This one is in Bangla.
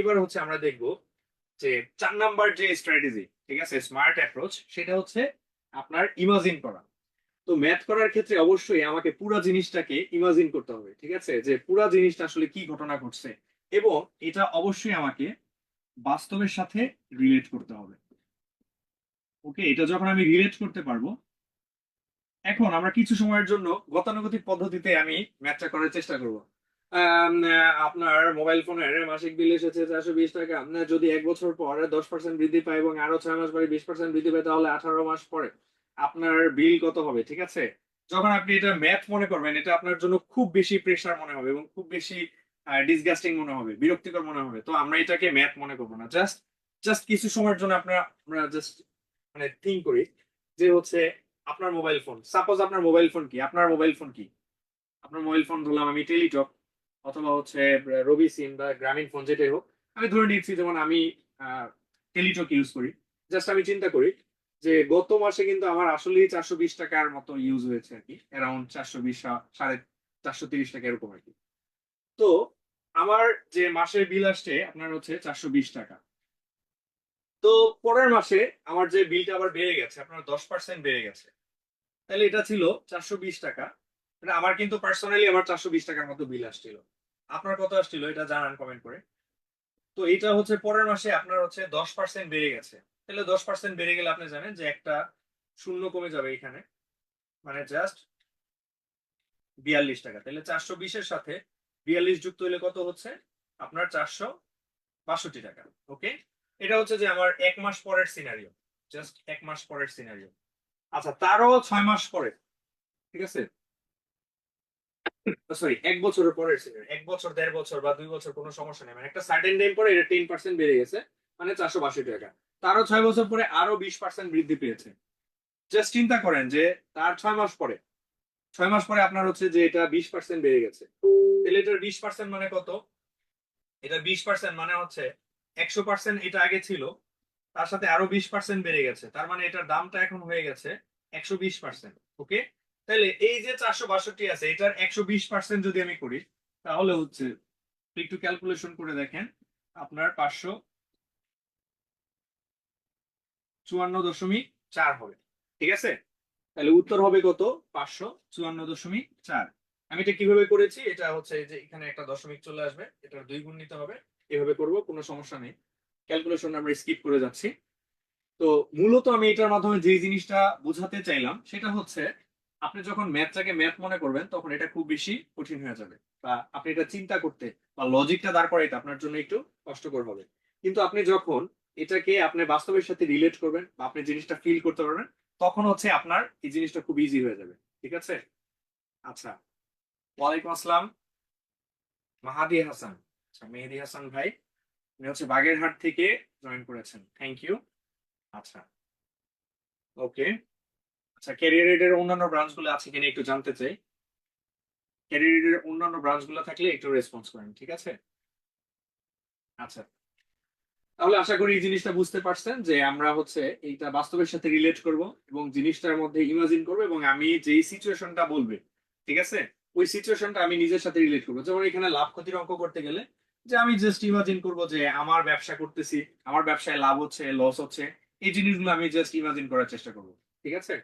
এবার হচ্ছে আমরা দেখব যে চার নাম্বার যে স্ট্র্যাটেজি ঠিক আছে স্মার্ট অ্যাপ্রোচ সেটা হচ্ছে আপনার ইমাজিন করা। তো ম্যাথ করার ক্ষেত্রে অবশ্যই আমাকে পুরো জিনিসটাকে ইমাজিন করতে হবে, ঠিক আছে? যে পুরো জিনিসটা আসলে কি ঘটনা ঘটছে এবং এটা অবশ্যই আমাকে বাস্তবের সাথে রিলেট করতে হবে। ওকে এটা যখন আমি রিলেট করতে পারব, এখন আমরা কিছু সময়ের জন্য গতানুগতিক পদ্ধতিতে আমি ম্যাথটা করার চেষ্টা করব। আপনার মোবাইল ফোনের মাসিক বিল এসেছে চারশো বিশ টাকা। যদি এক বছর পর দশ পার্সেন্ট বৃদ্ধি পায় এবং আরও ছয় মাস পরে বিশ পার্সেন্ট বৃদ্ধি পায়, তাহলে আঠারো মাস পরে আপনার বিল কত হবে, ঠিক আছে? যখন আপনি এটা ম্যাথ মনে করবেন, এটা আপনার জন্য খুব বেশি প্রেশার মনে হবে এবং খুব বেশি ডিসগাস্টিং মনে হবে, বিরক্তিকর মনে হবে। তো আমরা এটাকে ম্যাথ মনে করব না। জাস্ট জাস্ট কিছু সময়ের জন্য আপনার, আমরা জাস্ট মানে থিঙ্ক করি যে হচ্ছে আপনার মোবাইল ফোন সাপোজ আপনার মোবাইল ফোন কি? আপনার মোবাইল ফোন কি? আপনার মোবাইল ফোন ধরলাম আমি টেলিটক অথবা হচ্ছে রবি সিম বা গ্রামীণ ফোন যেটাই হোক, আমি ধরে নিচ্ছি যেমন আমি টেলিটক ইউজ করি। জাস্ট আমি চিন্তা করি যে গত মাসে কিন্তু আমার আসলেই চারশো বিশ টাকার মতো ইউজ হয়েছে আর কি। অ্যারাউন্ড চারশো বিশ সাড়ে চারশো তিরিশ টাকা এরকম আর কি। তো আমার যে মাসের বিল আসছে, আপনার হচ্ছে চারশো বিশ টাকা। তো পরের মাসে আমার যে বিলটা আবার বেড়ে গেছে, আপনার দশ পার্সেন্ট বেড়ে গেছে। তাহলে এটা ছিল চারশো বিশ টাকা। আমার কিন্তু পার্সোনালি আমার চারশো বিশ টাকার মতো বিল আসছিল। আপনার কত আসছিল এটা জানান কমেন্ট করে। তো এটা হচ্ছে পরের মাসে আপনার হচ্ছে দশ পার্সেন্ট বেড়ে গেছে। তাহলে দশ পার্সেন্ট বেড়ে গেলে আপনি জানেন যে একটা শূন্য কমে যাবে এখানে। মানে জাস্ট বিয়াল্লিশ টাকা। তাহলে চারশো বিশের সাথে বিয়াল্লিশ যুক্ত হলে কত হচ্ছে? আপনার চারশো বাষট্টি টাকা। ওকে এটা হচ্ছে যে আমার এক মাস পরের সিনারিও জাস্ট এক মাস পরের সিনারিও আচ্ছা তারও ছয় মাস পরে। ঠিক আছে? সরি এক বছরের পরের সিনারিও এক বছর, দেড় বছর বা দুই বছর কোনো সমস্যা নেই। মানে একটা সার্টেন টাইম পরে এটা টেন পার্সেন্ট বেড়ে গেছে মানে চারশো বাষট্টি টাকা। তারও ছয় বছর পরে আরও বিশ পার্সেন্ট বৃদ্ধি পেয়েছে। জাস্ট চিন্তা করেন যে তার ছয় মাস পরে, ছয় মাস পরে আপনার হচ্ছে যে এটা বিশ পার্সেন্ট বেড়ে গেছে। তাহলে এটার বিশ পার্সেন্ট মানে কত? এটা বিশ পার্সেন্ট মানে হচ্ছে একশো পার্সেন্ট এটা আগে ছিল, তার সাথে আরও বিশ পার্সেন্ট বেড়ে গেছে। তার মানে এটার দামটা এখন হয়ে গেছে একশো বিশ পার্সেন্ট ওকে তাহলে এই যে চারশো বাষট্টি আছে, এটার একশো বিশ পার্সেন্ট যদি আমি করি, তাহলে হচ্ছে, একটু ক্যালকুলেশন করে দেখেন, আপনার পাঁচশো চুয়ান্ন দশমিক চার হবে, ঠিক আছে? তাহলে উত্তর হবে কত? পাঁচশো চুয়ান্ন দশমিক চার। আমি এটা কীভাবে করেছি? এটা হচ্ছে যে এখানে একটা দশমিক চলে আসবে, এটার দুই গুণ নিতে হবে, এভাবে করব, কোনো সমস্যা নেই। ক্যালকুলেশন আমরা স্কিপ করে যাচ্ছি। তো মূলত আমি এটার মাধ্যমে যে জিনিসটা বোঝাতে চাইলাম, সেটা হচ্ছে আপনি যখন ম্যাথটাকে ম্যাথ মনে করবেন, তখন এটা খুব বেশি কঠিন হয়ে যাবে। বা আপনি এটা চিন্তা করতে বা লজিকটা দাঁড় করাইতে আপনার জন্য একটু কষ্টকর হবে। কিন্তু আপনি যখন এটাকে আপনি বাস্তবের সাথে রিলেট করবেন বা আপনি জিনিসটা ফিল করতে পারবেন, তখন হচ্ছে আপনার এই জিনিসটা খুব ইজি হয়ে যাবে। ঠিক আছে? আচ্ছা। ওয়ালাইকুম আসসালাম। মাহাদি হাসান। আচ্ছা মেহেদি হাসান ভাই, উনি হচ্ছে বাগেরহাট থেকে জয়েন করেছেন। থ্যাংক ইউ আচ্ছা। ওকে আচ্ছা ক্যারিয়ার এর অন্যান্য ব্রাঞ্চগুলো আছে কিনা একটু জানতে চাই। ক্যারিয়ার এর অন্যান্য ব্রাঞ্চগুলো থাকলে একটু রেসপন্স করেন, ঠিক আছে? আচ্ছা তাহলে আশা করি এই জিনিসটা বুঝতে পারছেন যে আমরা হচ্ছে এইটা বাস্তবের সাথে রিলেট করব এবং জিনিসটার মধ্যে ইমাজিন করব এবং আমি সিচুয়েশনটা বলবে, ঠিক আছে? ওই সিচুয়েশনটা আমি নিজের সাথে রিলেট করব। যেমন এখানে লাভ ক্ষতির অঙ্ক করতে গেলে যে আমি জাস্ট ইমাজিন করব যে আমার ব্যবসা করতেছি, আমার ব্যবসায় লাভ হচ্ছে লস হচ্ছে, এই জিনিসগুলো আমি জাস্ট ইমাজিন করার চেষ্টা করব, ঠিক আছে?